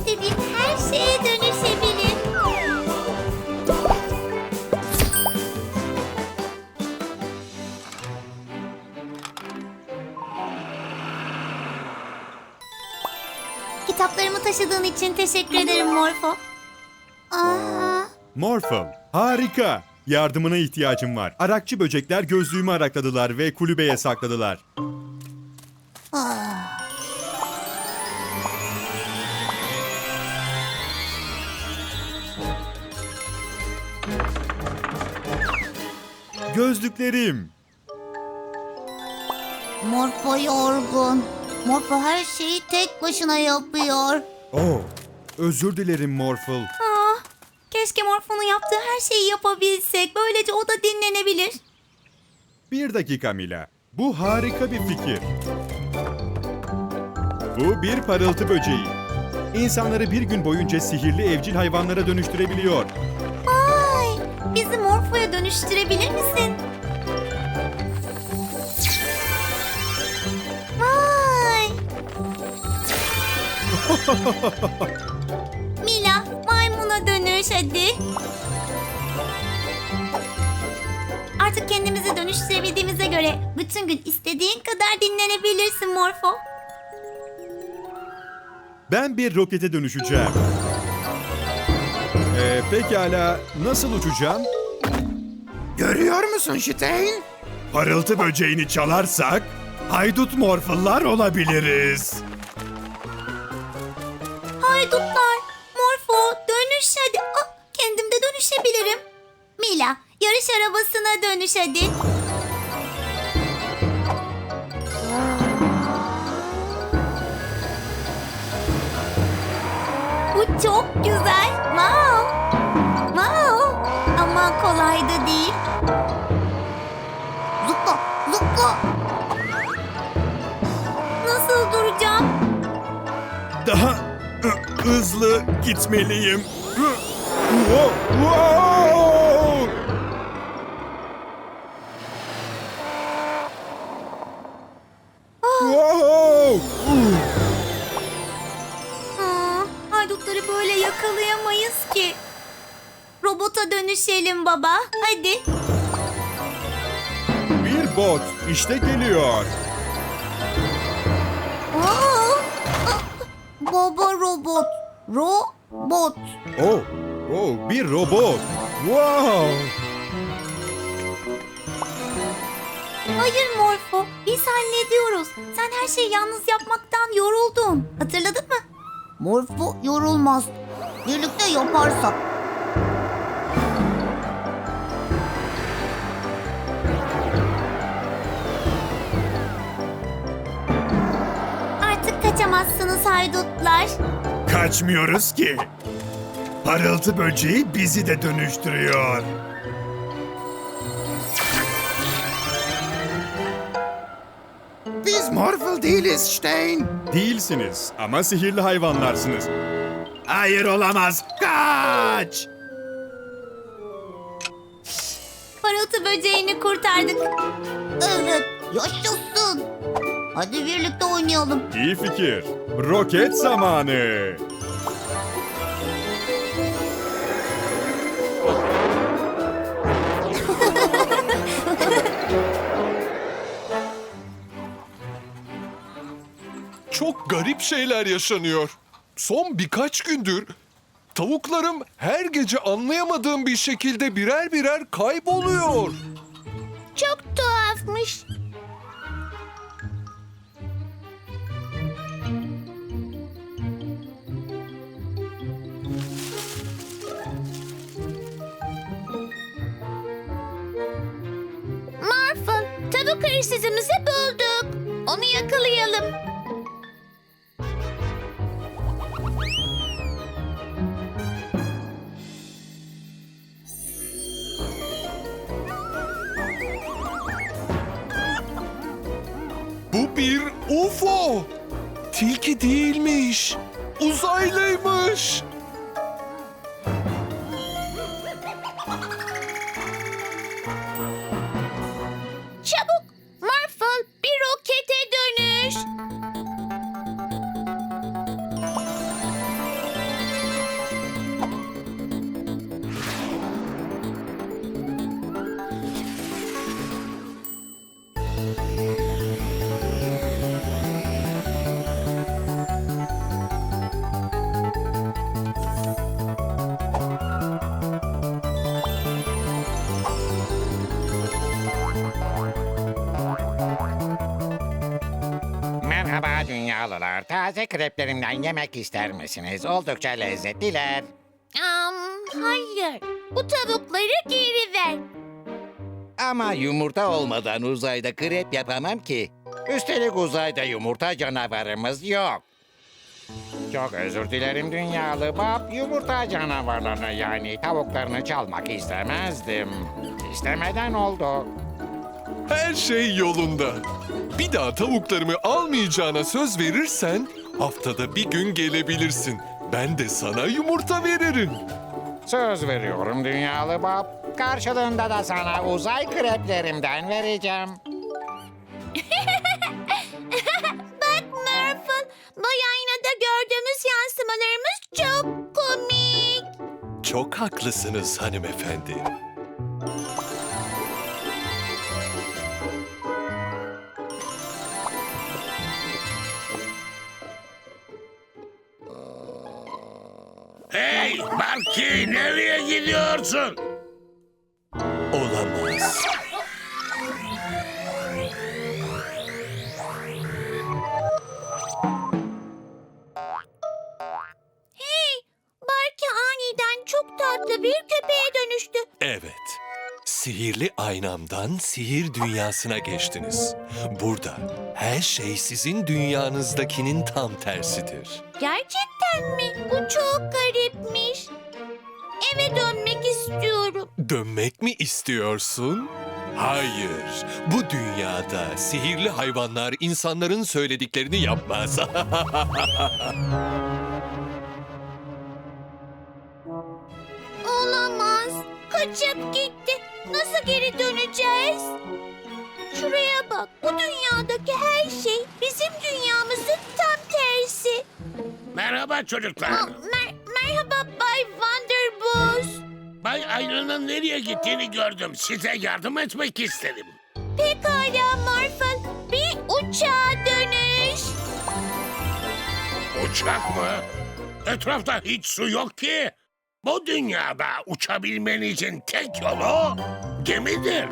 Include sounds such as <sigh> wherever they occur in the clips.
istediğim her şeye dönüşebilir. Kitaplarımı taşıdığın için teşekkür ederim Morfo. Aa, Morphle, harika. Yardımına ihtiyacım var. Arakçı böcekler gözlüğümü arakladılar ve kulübeye sakladılar. Gözlüklerim. Morfo yorgun. Morfo her şeyi tek başına yapıyor. Oh, özür dilerim Morphle. Ah, keşke Morfo'nun yaptığı her şeyi yapabilsek. Böylece o da dinlenebilir. Bir dakika Mila. Bu harika bir fikir. Bu bir parıltı böceği. İnsanları bir gün boyunca sihirli evcil hayvanlara dönüştürebiliyor. Bizi Morfo'ya dönüştürebilir misin? Vay. <laughs> Mila, maymuna dönüş hadi. Artık kendimizi dönüştürebildiğimize göre bütün gün istediğin kadar dinlenebilirsin Morfo. Ben bir rokete dönüşeceğim. Ee, pekala nasıl uçacağım? Görüyor musun Stein? Parıltı böceğini çalarsak haydut morfullar olabiliriz. Haydutlar, Morfo dönüş hadi. Ah, kendim de dönüşebilirim. Mila, yarış arabasına dönüş hadi. Bu çok güzel. Wow. Hızlı gitmeliyim. Wow! Aa, haydutları böyle yakalayamayız ki. Robota dönüşelim baba. Hadi. Bir bot işte geliyor. Baba robot. Robot. Oh, oh bir robot. Wow! Hayır Morfo. Biz hallediyoruz. Sen her şeyi yalnız yapmaktan yoruldun. Hatırladın mı? Morfo yorulmaz. Birlikte yaparsak. Kaçamazsınız haydutlar. Kaçmıyoruz ki. Parıltı böceği bizi de dönüştürüyor. Biz Morphle değiliz Stein. Değilsiniz ama sihirli hayvanlarsınız. Hayır olamaz. Kaç! Parıltı böceğini kurtardık. Evet, yaşasın. Hadi birlikte oynayalım. İyi fikir. Roket zamanı. Çok garip şeyler yaşanıyor. Son birkaç gündür tavuklarım her gece anlayamadığım bir şekilde birer birer kayboluyor. Çok tuhafmış. Hırsızımızı bulduk. Onu yakalayalım. Bu bir UFO. Tilki değilmiş. Merhaba dünyalılar. Taze kreplerimden yemek ister misiniz? Oldukça lezzetliler. Am, hayır. Bu tavukları geri ver. Ama yumurta olmadan uzayda krep yapamam ki. Üstelik uzayda yumurta canavarımız yok. Çok özür dilerim dünyalı bab. Yumurta canavarlarını yani tavuklarını çalmak istemezdim. İstemeden oldu. Her şey yolunda. Bir daha tavuklarımı almayacağına söz verirsen haftada bir gün gelebilirsin. Ben de sana yumurta veririm. Söz veriyorum dünyalı bab. Karşılığında da sana uzay kreplerimden vereceğim. <laughs> Bak Murphy, bu aynada gördüğümüz yansımalarımız çok komik. Çok haklısınız hanımefendi. Hey Barki nereye gidiyorsun? Olamaz. Hey, Barky aniden çok tatlı bir köpeğe dönüştü. Evet. Sihirli aynamdan sihir dünyasına geçtiniz. Burada her şey sizin dünyanızdakinin tam tersidir. Gerçekten mi? Bu Dönmek mi istiyorsun? Hayır. Bu dünyada sihirli hayvanlar insanların söylediklerini yapmaz. <laughs> Olamaz. Kaçıp gitti. Nasıl geri döneceğiz? Şuraya bak. Bu dünyadaki her şey bizim dünyamızın tam tersi. Merhaba çocuklar. Mer- merhaba Bay Wonderboss. Bay Aynan'ın nereye gittiğini gördüm. Size yardım etmek istedim. Pekala Morphle. Bir uçağa dönüş. Uçak mı? Etrafta hiç su yok ki. Bu dünyada uçabilmen için tek yolu gemidir.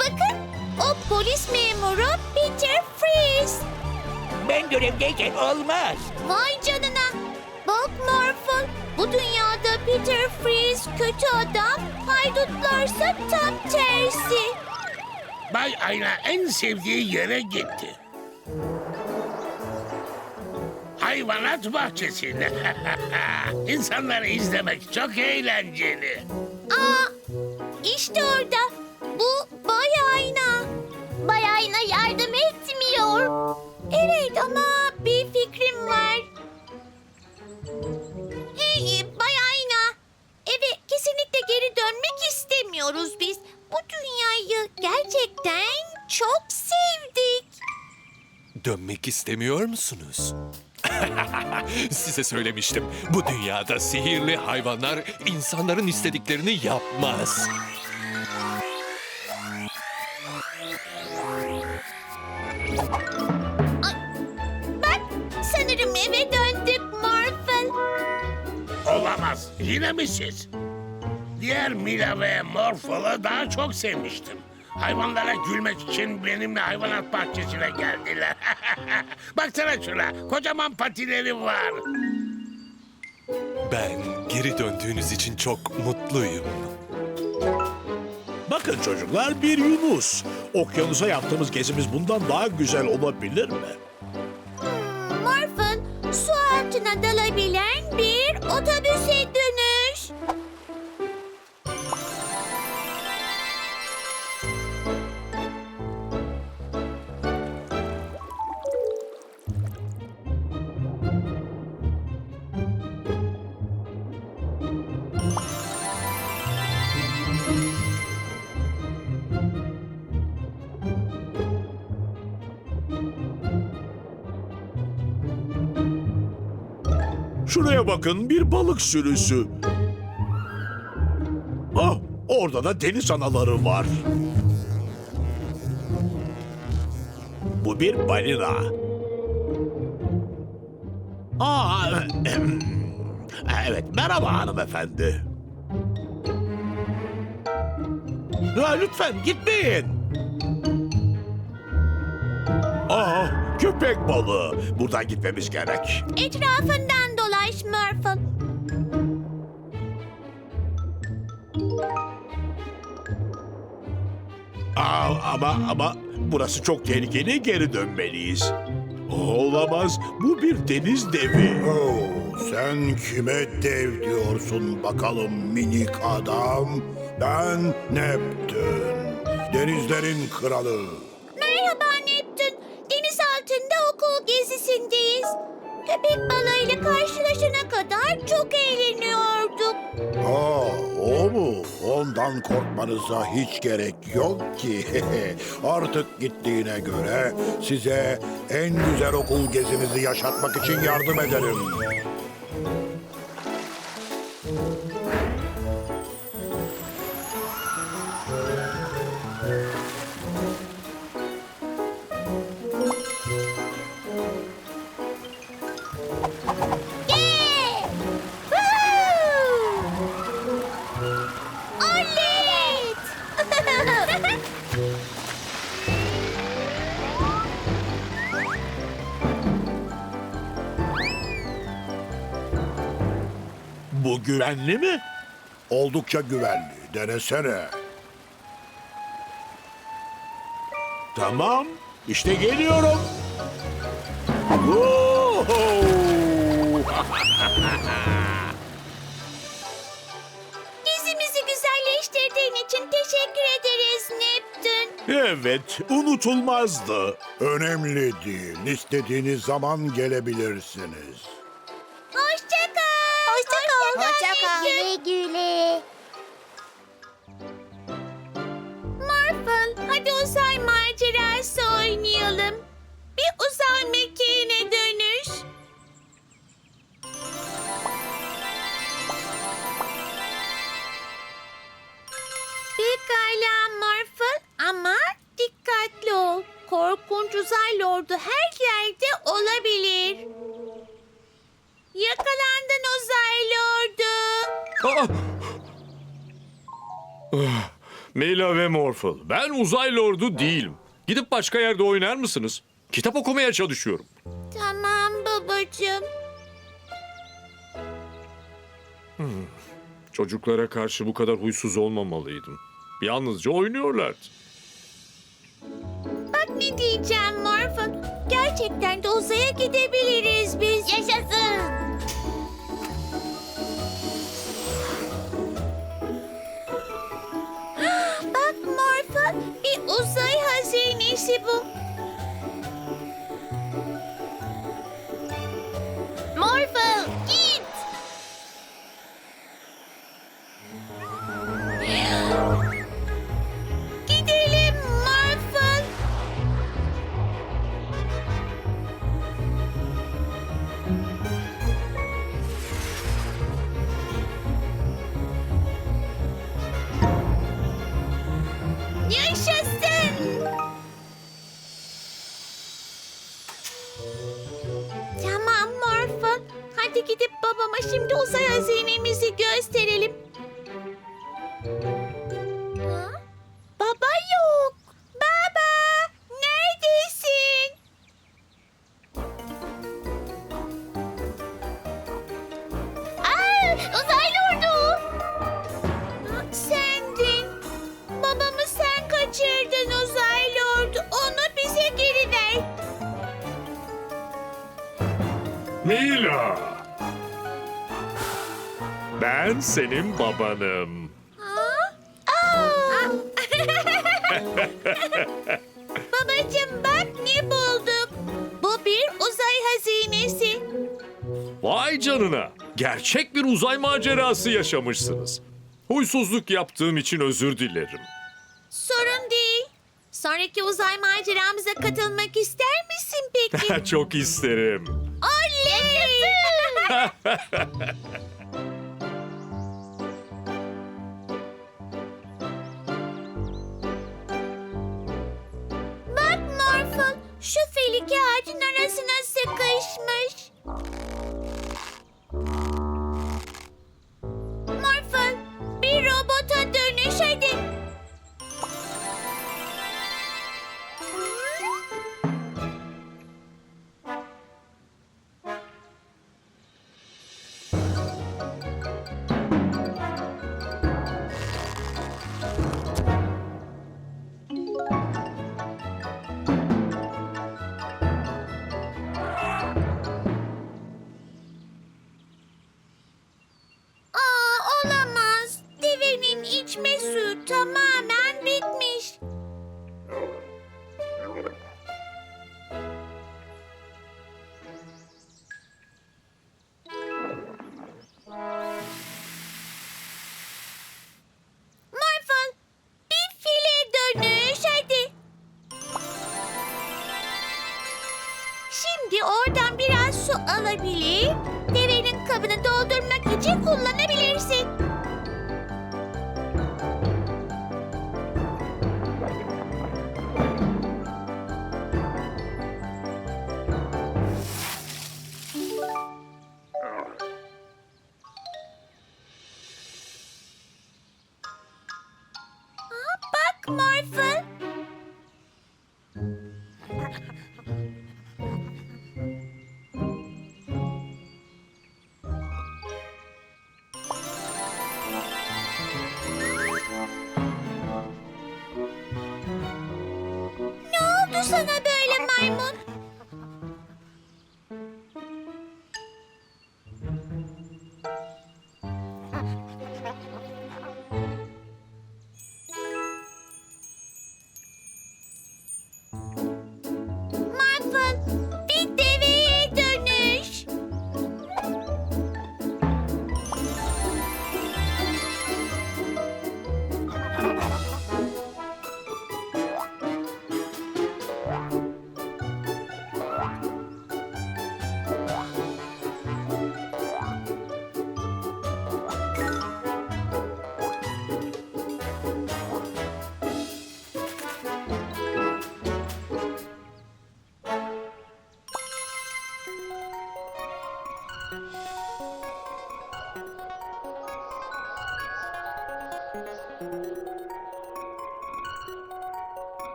Bakın o polis memuru Peter Freeze. Ben görevdeyken olmaz. Vay canına. Bak Morphle, bu dünyada Peter Freeze kötü adam, haydutlarsa tam tersi. Bay Ayna en sevdiği yere gitti. Hayvanat bahçesine. <laughs> İnsanları izlemek çok eğlenceli. Aa, işte orada. Bu Bay Ayna. Bay Ayna yardım etmiyor. Evet ama bir fikrim var. Geri dönmek istemiyoruz biz. Bu dünyayı gerçekten çok sevdik. Dönmek istemiyor musunuz? <laughs> Size söylemiştim. Bu dünyada sihirli hayvanlar insanların istediklerini yapmaz. Bak sanırım eve döndük Morphle. Olamaz. Yine mi siz? Diğer Mila ve Morphol'u daha çok sevmiştim. Hayvanlara gülmek için benimle hayvanat bahçesine geldiler. <laughs> Baksana şuna, kocaman patileri var. Ben geri döndüğünüz için çok mutluyum. Bakın çocuklar bir Yunus. Okyanusa yaptığımız gezimiz bundan daha güzel olabilir mi? Hmm, Morphle su altına dalabilen bir otobüse Şuraya bakın bir balık sürüsü. Ah orada da deniz anaları var. Bu bir balina. Aa, <clears throat> ehem. evet, merhaba hanımefendi. Ya, lütfen gitmeyin. Aa, köpek balığı. Buradan gitmemiz gerek. Etrafından Murphy. Aa, ama ama burası çok tehlikeli geri dönmeliyiz. Olamaz. Bu bir deniz devi. Oo, sen kime dev diyorsun bakalım minik adam? Ben Neptün, denizlerin kralı. Merhaba Neptün. Deniz altında okul gezisindeyiz. Köpek balığıyla karşılaşana kadar çok eğleniyorduk. Aa, o mu? Ondan korkmanıza hiç gerek yok ki. <laughs> Artık gittiğine göre size en güzel okul gezinizi yaşatmak için yardım ederim. Bu güvenli mi? Oldukça güvenli, denesene. Tamam. İşte geliyorum. Woohoo! <laughs> Gezimizi güzelleştirdiğin için teşekkür ederiz Neptün. Evet, unutulmazdı. Önemli değil, istediğiniz zaman gelebilirsiniz. Güle güle. Marvel, hadi uzay macerası oynayalım. Bir uzay mekiğine dönüş. Pekala Marvel ama dikkatli ol. Korkunç uzay lordu her yerde olabilir. Yakalandın uzay lordu. Meyla ve Morphle, ben uzay lordu değilim. Gidip başka yerde oynar mısınız? Kitap okumaya çalışıyorum. Tamam babacığım. Çocuklara karşı bu kadar huysuz olmamalıydım. Yalnızca oynuyorlardı. Bak ne diyeceğim Morphin. Gerçekten de uzaya gidebiliriz biz. Yaşasın. <gasps> Bak Morphin bir uzay hazinesi bu. Ben senin babanım. <laughs> Babacım bak ne bulduk. Bu bir uzay hazinesi. Vay canına! Gerçek bir uzay macerası yaşamışsınız. Huysuzluk yaptığım için özür dilerim. Sorun değil. Sonraki uzay maceramıza katılmak ister misin peki? <laughs> Çok isterim. Oley! <laughs> Şu feliki ağacın arasına sıkışmış. Morphle, bir robota dönüş hadi. Alabilir, devenin kabını doldurmak için kullanabilirsin. Mom?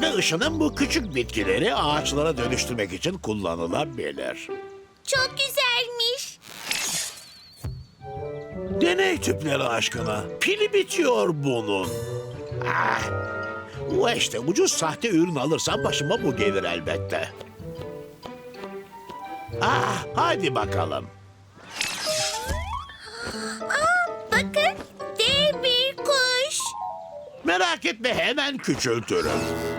Büyütme ışının bu küçük bitkileri ağaçlara dönüştürmek için kullanılabilir. Çok güzelmiş. Deney tüpleri aşkına. Pili bitiyor bunun. Ah, bu işte ucuz sahte ürün alırsam başıma bu gelir elbette. Ah, hadi bakalım. Aa, bakın dev bir kuş. Merak etme hemen küçültürüm.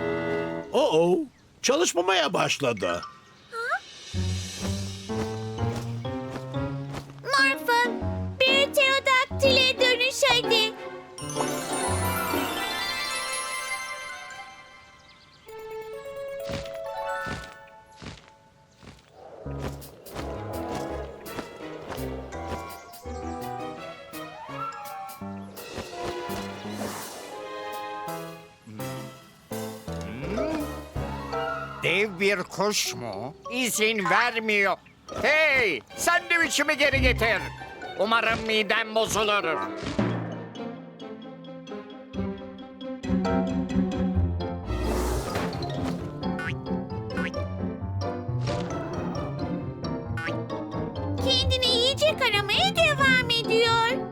Oo, çalışmamaya başladı. Bir kuş mu? İzin vermiyor. Hey, sandviçimi geri getir. Umarım midem bozulur. Kendini yiyecek aramaya devam ediyor.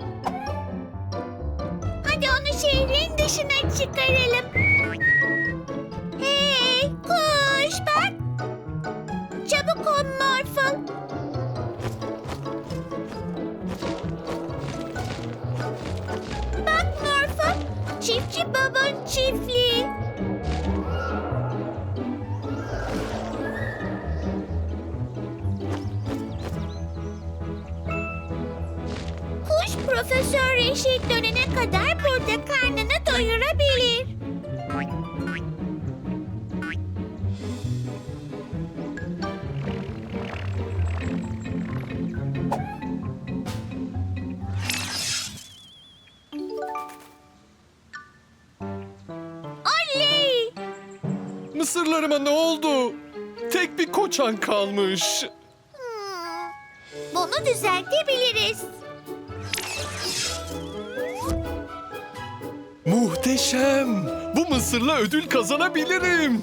Hadi onu şehrin dışına çıkaralım. Çiftliği. Kuş Profesör Reşit dönene kadar burada karnını doyurabilir. Mısırlarıma ne oldu? Tek bir koçan kalmış. Bunu düzeltebiliriz. Muhteşem. Bu mısırla ödül kazanabilirim.